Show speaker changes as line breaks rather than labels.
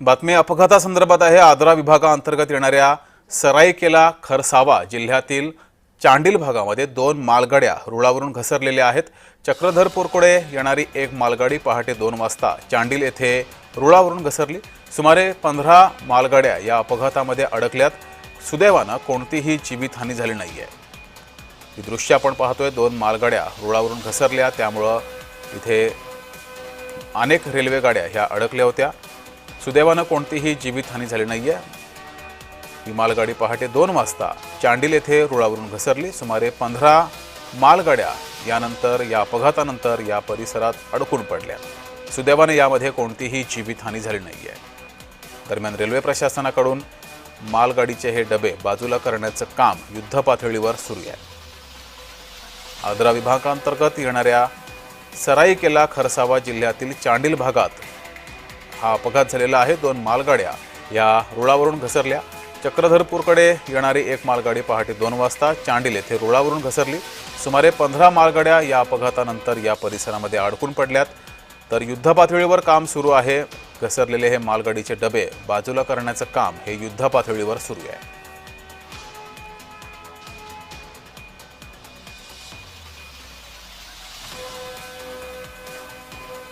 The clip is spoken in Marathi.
बातमी अपघातासंदर्भात आहे. आदरा विभागाअंतर्गत येणाऱ्या सराईकेला खरसावा जिल्ह्यातील चांडील भागामध्ये दोन मालगाड्या रुळावरून घसरलेल्या आहेत. चक्रधरपूरकडे येणारी एक मालगाडी पहाटे दोन वाजता चांडील येथे रुळावरून घसरली. सुमारे पंधरा मालगाड्या या अपघातामध्ये अडकल्यात. सुदैवानं कोणतीही जीवितहानी झाली नाही आहे ही दृश्य आपण पाहतोय. दोन मालगाड्या रुळावरून घसरल्या. त्यामुळं इथे अनेक रेल्वे गाड्या ह्या अडकल्या होत्या. सुदैवानं कोणतीही जीवितहानी झाली नाही आहे ही मालगाडी पहाटे दोन वाजता चांडील येथे रुळावरून घसरली. सुमारे पंधरा मालगाड्या यानंतर या अपघातानंतर या परिसरात अडकून पडल्या. सुदैवाने यामध्ये कोणतीही जीवितहानी झाली नाही आहे दरम्यान रेल्वे प्रशासनाकडून मालगाडीचे हे डबे बाजूला करण्याचं काम युद्धपातळीवर सुरू आहे. आद्रा विभागांतर्गत येणाऱ्या सराईकेला खरसावा जिल्ह्यातील चांडील भागात हा अपघात झालेला आहे. दोन मालगाड्या या रुळावरून घसरल्या. चक्रधरपूरकडे येणारी एक मालगाडी पहाटे दोन वाजता चांडील येथे रुळावरून घसरली. सुमारे पंधरा मालगाड्या या अपघातानंतर या परिसरामध्ये अडकून पडल्यात. तर युद्धपातळीवर काम सुरू आहे. घसरलेले हे मालगाडीचे डबे बाजूला करण्याचं काम हे युद्धपातळीवर सुरू आहे.